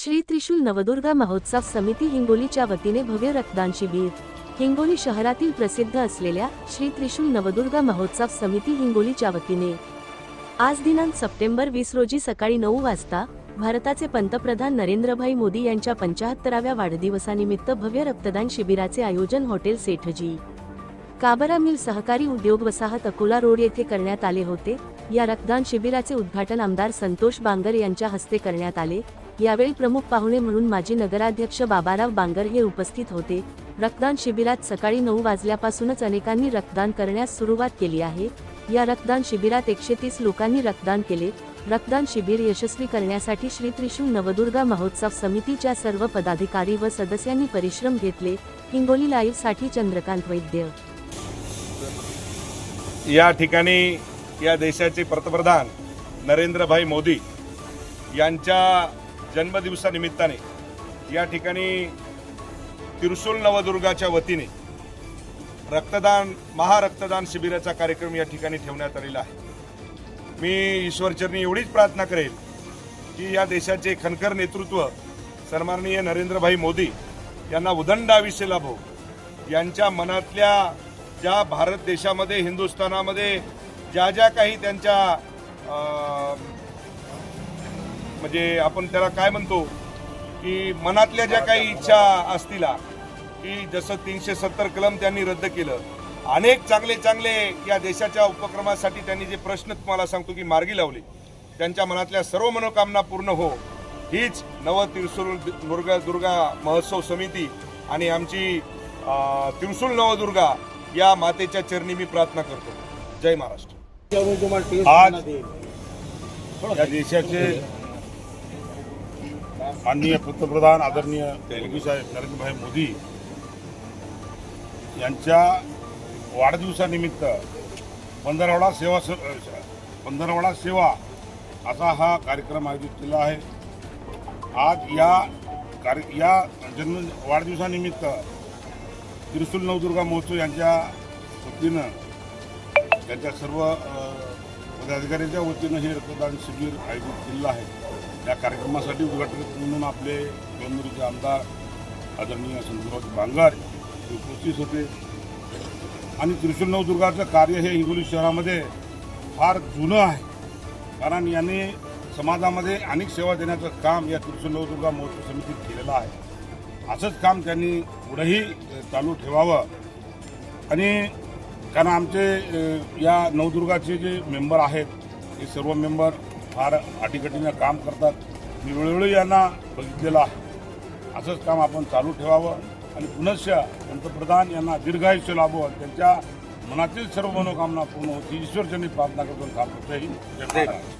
श्री त्रिशूल नवदुर्गा महोत्सव समिती हिंगोलीच्या वतीने भव्य रक्तदान शिबिर हिंगोली शहरातील प्रसिद्ध असलेल्या श्री त्रिशूल नवदुर्गा महोत्सव समिती हिंगोलीच्या वतीने. आज दिनांक सप्टेंबर वीस रोजी सकाळी नऊ वाजता भारताचे पंतप्रधान नरेंद्रभाई मोदी यांच्या पंचाहत्तराव्या वाढदिवसानिमित्त भव्य रक्तदान शिबिराचे आयोजन हॉटेल सेठजी. काबरा मिल सहकारी उद्योग वसाहत अकोला रोड येथे करण्यात आले होते. या रक्तदान शिबिराचे उद्घाटन आमदार संतोष बांगर यांच्या हस्ते करण्यात आले. यावेळी प्रमुख पाहुणे म्हणून माजी नगराध्यक्ष बाबाराव बांगर हे उपस्थित होते. रक्तदान शिबिरात सकाळी नऊ वाजल्यापासूनच अनेकांनी रक्तदान करण्यास सुरुवात केली आहे. या रक्तदान शिबिरात एकशे तीस लोकांनी रक्तदान केले. रक्तदान शिबिर यशस्वी करण्यासाठी श्री त्रिशू नवदुर्गा महोत्सव समितीच्या सर्व पदाधिकारी व सदस्यांनी परिश्रम घेतले. हिंगोली लाईव्हसाठी चंद्रकांत वैद्य. या ठिकाणी या देशाचे पंतप्रधान नरेंद्रभाई मोदी यांच्या जन्मदिवसानिमित्ताने. या ठिकाणी तिरुसुल नवदुर्गाच्या वतीने रक्तदान महारक्तदान शिबिराचा कार्यक्रम या ठिकाणी ठेवण्यात आलेला आहे. मी ईश्वरचरणी एवढीच प्रार्थना करेल की या देशाचे खनकर नेतृत्व सन्माननीय नरेंद्रभाई मोदी यांना उदंड आयुष्य लाभो. यांच्या मनातल्या ज्या भारत देशामध्ये हिंदुस्थानामध्ये ज्या ज्या काही त्यांच्या म्हणजे आपण त्याला काय म्हणतो की मनातल्या ज्या काही इच्छा असतील की जसं तीनशे सत्तर कलम त्यांनी रद्द केलं अनेक चांगले चांगले या देशाच्या उपक्रमासाठी त्यांनी जे प्रश्न तुम्हाला सांगतो की मार्गी लावले त्यांच्या मनातल्या सर्व मनोकामना पूर्ण हो हीच नव तिरुसुल दुर्गा दुर्गा महोत्सव समिती आणि आमची तिरुसुल नवदुर्गा या मातेच्या चरणी मी प्रार्थना करतो. जय महाराष्ट्र. आज या देशाचे माननीय पंतप्रधान आदरणीय योगीसाहेब नरेंद्रभाई मोदी यांच्या वाढदिवसानिमित्त पंधरवडा सेवा स- पंधरवडा सेवा असा हा कार्यक्रम आयोजित केला आहे. आज या कार्य या जन्म वाढदिवसानिमित्त त्रिसूल नवदुर्गा महोत्सव यांच्या वतीनं त्यांच्या सर्व पदाधिकाऱ्यांच्या वतीनं हे रक्तदान शिबिर आयोजित केलेलं आहे. या कार्यक्रमासाठी उद्घाटक म्हणून आपले बेंगलुरूचे आमदार आदरणीय संतराव बांगर हे उपस्थित होते. आणि त्रिशूल नवदुर्गाचं कार्य हे हिंगोली शहरामध्ये फार जुनं आहे. कारण यांनी समाजामध्ये अनेक सेवा देण्याचं काम या त्रिशूल नवदुर्गा महोत्सव समितीत केलेलं आहे. असंच काम त्यांनी पुढेही चालू ठेवावं. आणि कारण आमचे या नवदुर्गाचे जे मेंबर आहेत हे सर्व मेंबर फार अटीकटीनं काम करतात. मी वेळोवेळी यांना बघितलेलं आहे. असंच काम आपण चालू ठेवावं आणि पुनश्च पंतप्रधान यांना दीर्घायुष्य लाभो त्यांच्या मनातील सर्व मनोकामना पूर्ण होती ईश्वरचरणी प्रार्थना करतो काम करता. येईल